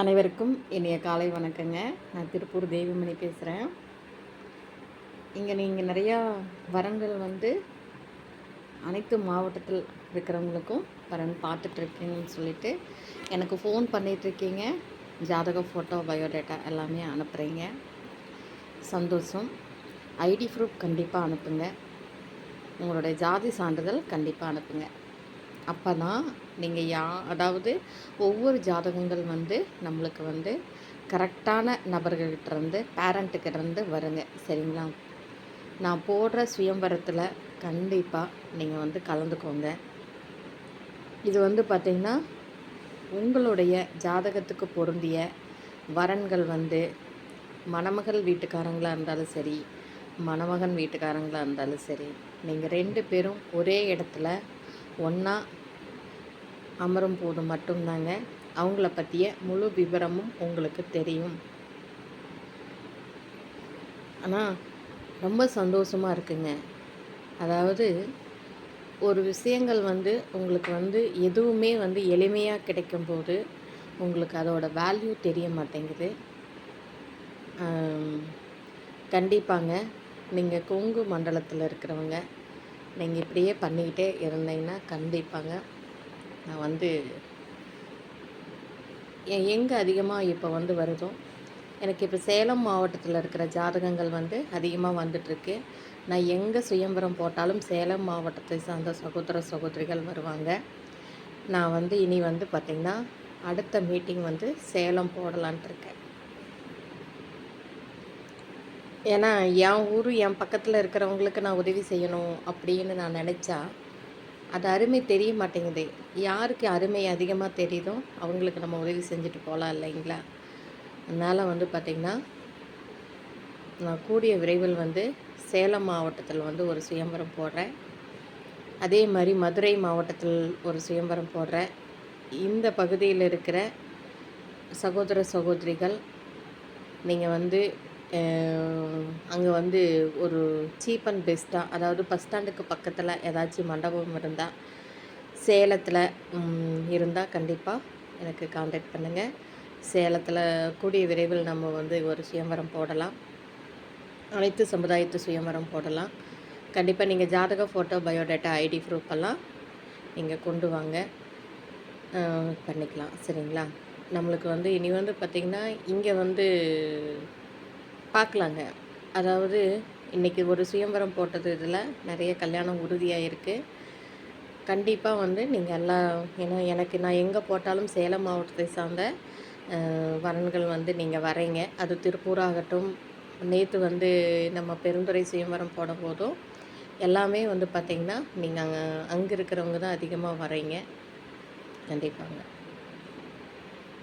அனைவருக்கும் இனிய காலை வணக்கங்க. நான் திருப்பூர் தேவிமணி பேசுகிறேன் இங்கே நீங்கள் நிறையா வரங்கள் வந்து அனைத்து மாவட்டத்தில் இருக்கிறவங்களுக்கும் வரன் பார்த்துட்ருக்கீங்கன்னு சொல்லிட்டு எனக்கு ஃபோன் பண்ணிகிட்ருக்கீங்க ஜாதக ஃபோட்டோ பயோடேட்டா எல்லாமே அனுப்புகிறீங்க சந்தோஷம். ஐடி ப்ரூஃப் கண்டிப்பாக அனுப்புங்க. உங்களுடைய ஜாதி சான்றிதழ் கண்டிப்பாக அனுப்புங்க. அப்போ தான் நீங்கள் யா அதாவது ஒவ்வொரு ஜாதகங்கள் வந்து நம்மளுக்கு வந்து கரெக்டான நபர்கள்கிட்டருந்து பேரண்ட்டுக்கிட்டேருந்து வருங்க. சரிங்களா? நான் போடுற சுயம்பரத்தில் கண்டிப்பாக நீங்கள் வந்து கலந்துக்கோங்க. இது வந்து பார்த்திங்கன்னா உங்களுடைய ஜாதகத்துக்கு பொருந்திய வரன்கள் வந்து மணமகள் வீட்டுக்காரங்களாக இருந்தாலும் சரி மணமகன் வீட்டுக்காரங்களாக இருந்தாலும் சரி நீங்கள் ரெண்டு பேரும் ஒரே இடத்துல ஒன்றா அமரும் போது மட்டும்தாங்க அவங்கள பற்றிய முழு விவரமும் உங்களுக்கு தெரியும். ஆனால் ரொம்ப சந்தோஷமாக இருக்குங்க. அதாவது ஒரு விஷயங்கள் வந்து உங்களுக்கு வந்து எதுவுமே வந்து எளிமையாக கிடைக்கும்போது உங்களுக்கு அதோட வேல்யூ தெரிய மாட்டேங்குது. கண்டிப்பாங்க. நீங்கள் கொங்கு மண்டலத்தில் இருக்கிறவங்க நீங்கள் இப்படியே பண்ணிக்கிட்டே இருந்தீங்கன்னா கண்டிப்பாங்க. நான் வந்து எங்கே அதிகமாக இப்போ வந்து வருதோ? எனக்கு இப்போ சேலம் மாவட்டத்தில் இருக்கிற ஜாதகங்கள் வந்து அதிகமாக வந்துட்டுருக்கு. நான் எங்கே சுயம்பரம் போட்டாலும் சேலம் மாவட்டத்தை சார்ந்த சகோதர சகோதரிகள் வருவாங்க. நான் வந்து இனி வந்து பார்த்திங்கன்னா அடுத்த மீட்டிங் வந்து சேலம் போடலான்ட்டு இருக்கேன். ஏன்னா என் ஊர் என் பக்கத்தில் இருக்கிறவங்களுக்கு நான் உதவி செய்யணும் அப்படின்னு நான் நினச்சா அது அருமை தெரிய மாட்டேங்குது. யாருக்கு அருமை அதிகமாக தெரியுதோ அவங்களுக்கு நம்ம உதவி செஞ்சுட்டு போகலாம் இல்லைங்களா? அதனால் வந்து பார்த்திங்கன்னா நான் கூடிய விரைவில் வந்து சேலம் மாவட்டத்தில் வந்து ஒரு சுயம்பரம் போடுறேன். அதே மாதிரி மதுரை மாவட்டத்தில் ஒரு சுயம்பரம் போடுறேன். இந்த பகுதியில் இருக்கிற சகோதர சகோதரிகள் நீங்கள் வந்து அங்கே வந்து ஒரு சீப் அண்ட் பெஸ்ட்டாக அதாவது பஸ் ஸ்டாண்டுக்கு பக்கத்தில் ஏதாச்சும் மண்டபம் இருந்தால் சேலத்தில் இருந்தால் கண்டிப்பாக எனக்கு காண்டாக்ட் பண்ணுங்கள் சேலத்தில் கூடிய விரைவில் நம்ம வந்து ஒரு சுயம்பரம் போடலாம். அனைத்து சமுதாயத்து சுயம்பரம் போடலாம். கண்டிப்பாக நீங்கள் ஜாதக ஃபோட்டோ பயோடேட்டா ஐடி ப்ரூஃப் எல்லாம் நீங்கள் கொண்டு வாங்க. பண்ணிக்கலாம் சரிங்களா? நம்மளுக்கு வந்து இனி வந்து பார்த்திங்கன்னா இங்கே வந்து பார்க்கலாங்க. அதாவது இன்றைக்கி ஒரு சுயம்பரம் போட்டது இதில் நிறைய கல்யாணம் உறுதியாக இருக்குது கண்டிப்பாக வந்து நீங்கள் எல்லாம் ஏன்னா எனக்கு நான் எங்கே போட்டாலும் சேலம் மாவட்டத்தை சார்ந்த வரன்கள் வந்து நீங்கள் வரீங்க. அது திருப்பூராகட்டும் நேற்று வந்து நம்ம பெருந்துறை சுயம்பரம் போட போதும் எல்லாமே வந்து பார்த்திங்கன்னா நீங்கள் அங்கே அங்கே இருக்கிறவங்க தான் அதிகமாக வரீங்க கண்டிப்பாங்க.